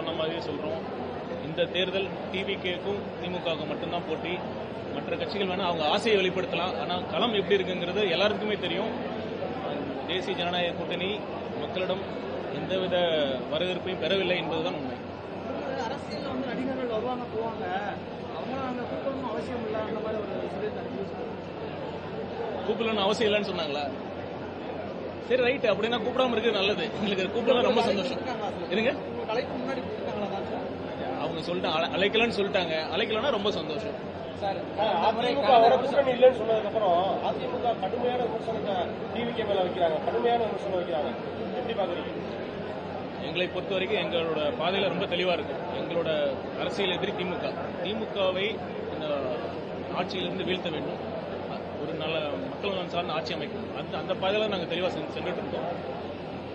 சொன்ன மாதிரியே சொல்றோம். இந்த தேர்தல் டிவிகேக்கும் திமுகவுக்கும் மட்டும்தான் போட்டி. மற்ற கட்சிகள் வேணா அவங்க ஆசையை வெளிப்படுத்தலாம். ஆனா களம் எப்படி இருக்குங்கிறது எல்லாருக்குமே தெரியும். தேசிய ஜனநாயக கூட்டணி மக்களிடம் எந்தவித வரவேற்பையும் பெறவில்லை என்பதுதான் உண்மை. நடிகர்கள் வருவாங்க அவசியம் கூப்பிடணும்னு அவசியம் இல்லைன்னு சொன்னாங்களா? சரி ரைட் அப்படின்னா கூப்பிடாம இருக்கிறது நல்லது. எங்களுக்கு கூப்பிடலாம் ரொம்ப சந்தோஷம். இருங்க. அவங்க சொல்லிட்டு அழ- அழைக்கலன்னு சொல்லிட்டாங்க. அழைக்கலன்னா ரொம்ப சந்தோஷம். சார் அதிமுக கூட்டணி இல்லைன்னு சொன்னதுக்கு அப்புறம் அதிமுக கடுமையான விமர்சனத்தை டிவிகே மேல வைக்கிறாங்க. கடுமையான விமர்சனம் வைக்கிறாங்க. எப்படி பாக்குறீங்க எங்களை பொறுத்த வரைக்கும் எங்களோட பாதையில ரொம்ப தெளிவா இருக்கு. எங்களோட அரசியல் எதிரி திமுக. திமுகவை இந்த ஆட்சியிலிருந்து வீழ்த்த வேண்டும். ஒரு நல்ல மக்கள் நலன் சார்ந்த ஆட்சி அமைக்கணும் அந்த அந்த பாதையில நாங்க தெளிவா சென்று- சென்றுட்டு இருக்கோம்.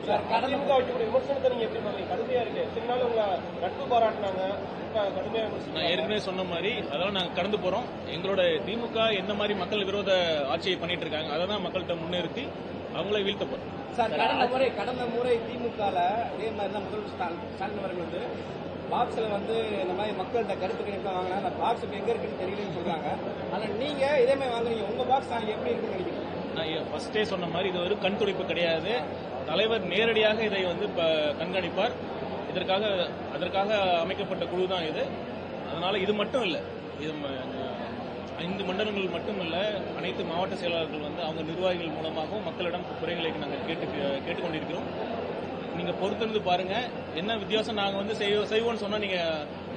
அதிமுக வைக்கக்கூடிய விமர்சனத்தை நீங்க எப்படி பாக்குறீங்க கடுமையா இருக்கு. சில நாள் உங்க நட்பு பாராட்டினாங்க. நான் ஏற்கனவே சொன்ன மாதிரி அதெல்லாம் நாங்க கடந்து போறோம். எங்களோட திமுக எந்த மாதிரி மக்கள் விரோத ஆட்சியை பண்ணிட்டு இருக்காங்க அதை தான் மக்கள்கிட்ட முன்னிறுத்தி அவங்கள வீழ்த்த போறோம். சார் கடந்த முறை கடந்த முறை திமுகல இதே மாதிரி தான் முதல்வர் ஸ்டாலின் அவர்கள் வந்து பாக்ஸ்ல வந்து இந்த மாதிரி மக்கள்கிட்ட கருத்து கணிப்பு வாங்கினா அந்த பாக்ஸ் எங்க இருக்குன்னு தெரியலன்னு சொல்றாங்க. ஆனா நீங்க இதே மாதிரி வாங்குறீங்க உங்க பாக்ஸ் நாங்க எப்படி இருக்குன்னு நினைக்கிறீங்க? நான் ஃபர்ஸ்டே சொன்ன மாதிரி இது ஒரு கண் துடைப்பு கிடையாது. தலைவர் நேரடியாக இதை வந்து ப- கண்காணிப்பார். இதற்காக அதற்காக அமைக்கப்பட்ட குழு தான் இது. அதனால இது மட்டும் இல்லை. இது ஐந்து மண்டலங்கள் மட்டுமல்ல அனைத்து மாவட்ட செயலாளர்கள் வந்து அவங்க நிர்வாகிகள் மூலமாகவும் மக்களிடம் குறைகளை நாங்கள் கேட்டு கேட்டுக்கொண்டிருக்கிறோம். நீங்க பொறுத்திருந்து பாருங்க என்ன வித்தியாசம் நாங்கள் வந்து செய்வோம் செய்வோம்னு சொன்னா நீங்க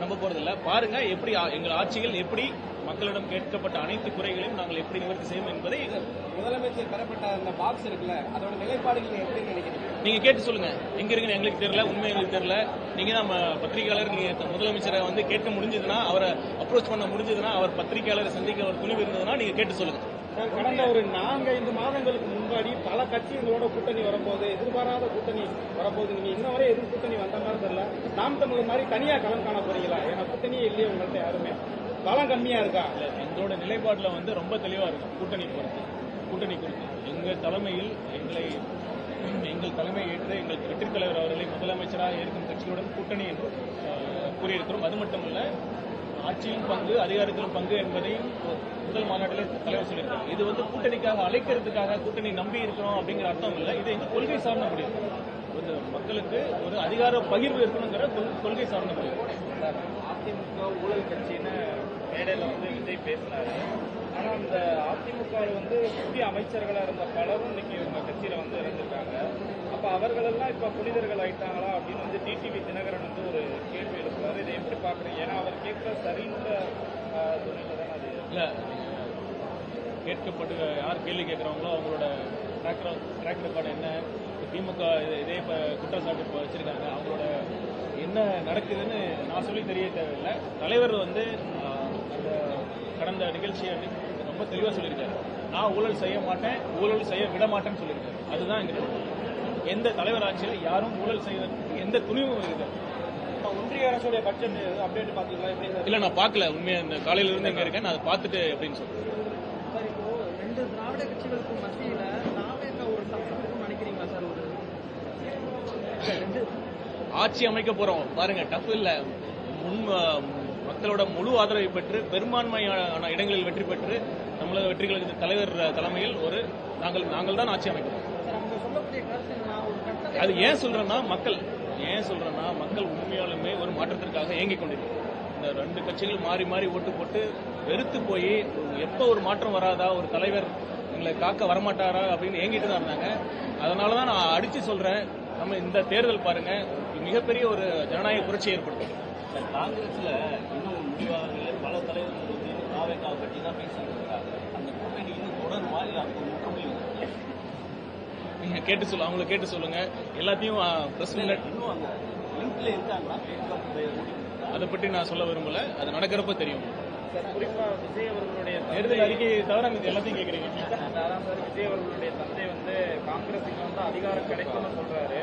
நம்ப போகிறதில்ல பாருங்க எப்படி எங்கள் ஆட்சிகள் எப்படி மக்களிடம் கேட்கப்பட்ட அனைத்து குறைகளையும் நாங்கள் எப்படி நிவர்த்தி செய்வோம் என்பதை முதலமைச்சர் பெறப்பட்ட அந்த பாக்ஸ் இருக்குல்ல அதோட நிலைப்பாடுகள் எப்படி நினைக்கிறீங்க? நீங்க கேட்டு சொல்லுங்க. எங்க இருக்குன்னு எங்களுக்கு தெரியல உண்மை எங்களுக்கு தெரியல. நீங்க நம்ம பத்திரிகையாளர் நீங்க முதலமைச்சரை வந்து கேட்க முடிஞ்சதுன்னா அவரை அப்ரோச் பண்ண முடிஞ்சதுன்னா அவர் பத்திரிகையாளரை சந்திக்க ஒரு துணிவு இருந்ததுன்னா நீங்க கேட்டு சொல்லுங்க. கடந்த ஒரு நான்கு ஐந்து மாதங்களுக்கு முன்னாடி பல கட்சிகளோட கூட்டணி வரப்போகுது எதிர்பாராத கூட்டணி வரப்போகுது. நீங்க இன்ன வரை எதிர் கூட்டணி வந்த மாதிரி தெரியல. நாம் தமிழர் மாதிரி தனியா களம் காண போறீங்களா? ஏன்னா கூட்டணியே இல்லையே உங்கள்ட்ட யாருமே. பலம் கம்மியா இருக்கா? இல்ல, எங்களோட நிலைப்பாடுல வந்து ரொம்ப தெளிவா இருக்கும். கூட்டணி பொறுத்து. கூட்டணி குறித்து எங்க தலைமையில் எங்களை எங்கள் தலைமை ஏற்று எங்கள் வெற்றி தலைவர் அவர்களை முதலமைச்சராக இருக்கும் கட்சிகளுடன் கூட்டணி என்று கூறியிருக்கிறோம். அது மட்டுமல்ல ஆட்சியும் பங்கு அதிகாரத்திலும் பங்கு என்பதையும் முதல் மாநாட்டிலே தலைவர் சொல்லியிருக்காங்க இது வந்து கூட்டணிக்காக அழைக்கிறதுக்காக கூட்டணி நம்பி இருக்கிறோம் அப்படிங்கிற அர்த்தம் இல்லை. இது எங்க கொள்கை சார்ந்த முடிவு. ஒரு மக்களுக்கு ஒரு அதிகார பகிர்வு இருக்கணுங்கிற கொள்- கொள்கை சார்ந்த முடிவு. அதிமுக ஊழல் கட்சின்னு மேடையில் வந்து விஜய் பேசினாரு. ஆனா அந்த அதிமுக வந்து புதிய அமைச்சர்களா இருந்த பலரும் இன்னைக்கு இவங்க கட்சியில வந்து இருந்திருக்காங்க அப்ப அவர்களெல்லாம் இப்ப புனிதர்கள் ஆயிட்டாங்களா அப்படின்னு வந்து டிடிவி தினகரன் வந்து ஒரு கேள்வி எழுப்புறாரு. இதை எப்படி பாக்குறீங்க ஏன்னா அவர் கேட்கிற சரின்ற துணையில தானே அது? இல்ல கேட்கப்பட்டு யார் கேள்வி கேட்குறாங்களோ அவங்களோட ட்ராக் ட்ராக் ரெக்கார்டு என்ன? திமுக இது- இதே இப்போ குற்றச்சாட்டு இப்போ வச்சிருக்காங்க. அவங்களோட என்ன நடக்குதுன்னு நான் சொல்லி தெரிய தேவையில்லை. தலைவர் வந்து கடந்த நிகழ்ச்சியை ரொம்ப தெளிவாக சொல்லியிருக்காரு. நான் ஊழல் செய்ய மாட்டேன் ஊழல் செய்ய விட மாட்டேன்னு சொல்லியிருக்காரு. அதுதான் எங்க எந்த தலைவர் ஆட்சியில் யாரும் ஊழல் செய்வதற்கு எந்த துணிவும் இருக்குது ஒன்றிய அரசுடைய பட்ஜெட் அப்டேட் பாத்தீங்களா? எப்படி இல்லை நான் பார்க்கல உண்மையாக இந்த காலையில இருந்து இங்கே இருக்கேன். நான் அதை பார்த்துட்டு அப்படின்னு சொல்றேன். சார் இப்போ ரெண்டு திராவிட கட்சிகளுக்கு மத்தியில ஒரு சக்சஸ் நினைக்கிறீங்களா சார் ஒரு? ரெண்டு ஆட்சி அமைக்க போறோம். பாருங்க டஃப் இல்ல. முன் மக்களோட முழு ஆதரவை பெற்று பெரும்பான்மையான இடங்களில் வெற்றி பெற்று தமிழக வெற்றிகளுக்கு தலைவர் தலைமையில் ஒரு நாங்கள் நாங்கள் தான் ஆட்சி அமைக்கிறோம். அது ஏன் சொல்றேன்னா மக்கள் ஏன் சொல்றேன்னா மக்கள் உண்மையாலுமே ஒரு மாற்றத்திற்காக ஏங்கிக் கொண்டிருக்கிறார் இந்த ரெண்டு கட்சிகள் மாறி மாறி ஓட்டு போட்டு வெறுத்து போய் எப்போ ஒரு மாற்றம் வராதா ஒரு தலைவர் எங்களை காக்க வரமாட்டாரா அப்படின்னு ஏங்கிட்டு தான் இருந்தாங்க. அதனால தான் நான் அடிச்சு சொல்றேன். நம்ம இந்த தேர்தல் பாருங்க மிகப்பெரிய ஒரு ஜனநாயக புரட்சி ஏற்படுத்தும் காங்கிரஸ்ல இன்னும் முடிவாகவில்லை பல தலைவர்கள் வந்து தாவேக்காவை பற்றி தான் பேசிட்டு இருக்காங்க. அந்த கூட்டணி இன்னும் தொடருமா இல்ல அது ஒரு முற்றுப்புள்ளி வைக்குமா? நீங்க கேட்டு சொல்ல அவங்கள கேட்டு சொல்லுங்க. எல்லாத்தையும் பிரஸ் இன்னும் அந்த லிங்க்ல இருக்காங்களா? அதை பற்றி நான் சொல்ல விரும்பல. அது நடக்கிறப்ப தெரியும். சார் குறிப்பா விஜய் அவர்களுடைய தேர்தல் அறிக்கையை தவிர இது எல்லாத்தையும் கேட்குறீங்க சார் விஜய் அவர்களுடைய தந்தை வந்து காங்கிரஸுக்கு வந்து அதிகாரம் கிடைக்கும்னு சொல்றாரு.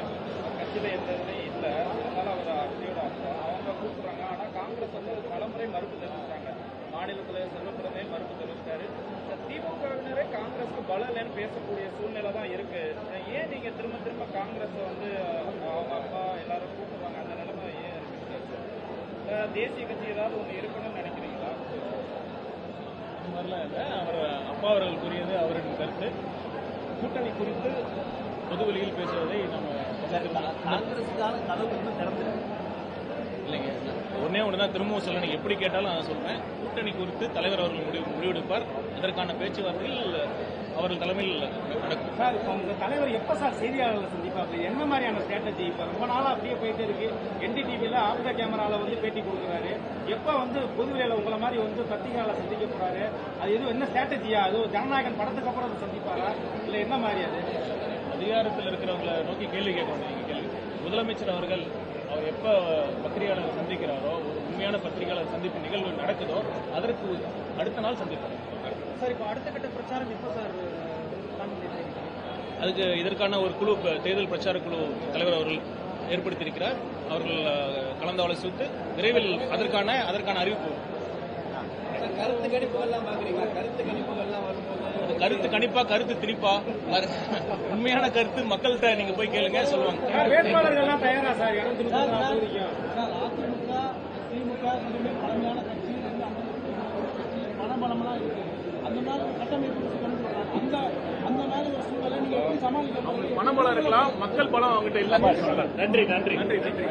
கட்சியில எந்த இதுலையும் இல்ல. அதனால அவர் விஜயோட அர்த்தம் அவங்க கூப்பிடுறாங்க. ஆனா காங்கிரஸ் வந்து பலமுறை மறுப்பு தெரிவிச்சாங்க மாநிலத்துல செல்வத்திறமே மறுப்பு தெரிவிச்சாரு திமுகவினரே காங்கிரஸ்க்கு பலம் இல்லைன்னு பேசக்கூடிய சூழ்நிலை தான் இருக்கு. ஏன் நீங்க திரும்ப திரும்ப காங்கிரஸ் வந்து அவங்க அப்பா எல்லாரும் கூப்பிடுவாங்க அந்த நிலைமை ஏன் இருக்கு தேசிய கட்சி ஏதாவது ஒன்று இருக்கணும்னு நினைக்கிறீங்களா? மாதிரிலாம் இல்லை. அவர் அப்பா அவர்கள் கூறியது அவரின் கருத்து. கூட்டணி குறித்து பொதுவெளியில் பேசுவதை நம்ம இல்லைங்க ஒன்னே ஒன்று தான் திரும்பவும் சொல்ல நீங்க எப்படி கேட்டாலும் நான் சொல்றேன். கூட்டணி குறித்து தலைவர் அவர்கள் முடிவு முடிவெடுப்பார். அதற்கான பேச்சுவார்த்தைகள் அவர்கள் தலைமையில் நடக்கும். சார் இப்போ உங்க தலைவர் எப்ப சார் செய்தியாளர்களை சந்திப்பாரு? என்ன மாதிரியான ஸ்ட்ராட்டஜி இப்ப ரொம்ப நாளா அப்படியே போயிட்டே இருக்கு. என்டிடிவில ஆப்டா கேமரால வந்து பேட்டி கொடுக்குறாரு. எப்ப வந்து பொதுவெளியில உங்களை மாதிரி வந்து பத்திரிகையாளர் சந்திக்க போறாரு? அது எதுவும் என்ன ஸ்ட்ராட்டஜியா அது ஜனநாயகன் படத்துக்கு அப்புறம் அதை சந்திப்பாரா? இல்ல என்ன மாதிரி அது? அதிகாரத்தில் இருக்கிறவங்களை நோக்கி கேள்வி கேட்கணும். கேள்வி. முதலமைச்சர் அவர்கள் அவர் எப்ப பத்திரிகையாளர் சந்திக்கிறாரோ ஒரு உண்மையான பத்திரிகையாளர் சந்திப்பு நிகழ்வு நடக்குதோ அதற்கு அடுத்த நாள் சந்திப்பார். சார் இப்போ அடுத்த கட்ட பிரச்சாரம் எப்போ சார் அதுக்கு இதற்கான ஒரு குழு தேர்தல் பிரச்சார குழு தலைவர் அவர்கள் ஏற்படுத்தியிருக்கிறார். அவர்கள் கலந்து ஆலோசித்து விரைவில் அதற்கான அதற்கான அறிவிப்பு. கருத்து கணிப்புகள்லாம் பாக்குறீங்களா கருத்து அது கருத்து கணிப்பா கருத்து திணிப்பா. உண்மையான கருத்து மக்கள்கிட்ட நீங்க போய் கேளுங்க சொல்லுவாங்க. வேட்பாளர்கள்லாம் தயாரா சார்? அதிமுக திமுக பழமையான கட்சி பணபலமெல்லாம் இருக்கு. அந்த மாதிரி கட்டமைப்பு அந்த அந்த மாதிரி ஒரு சூழலை நீங்க எப்படி சமாளிக்க பணபலம் இருக்கலாம். மக்கள் பலம் அவங்ககிட்ட இல்ல நன்றி நன்றி. நன்றி நன்றி.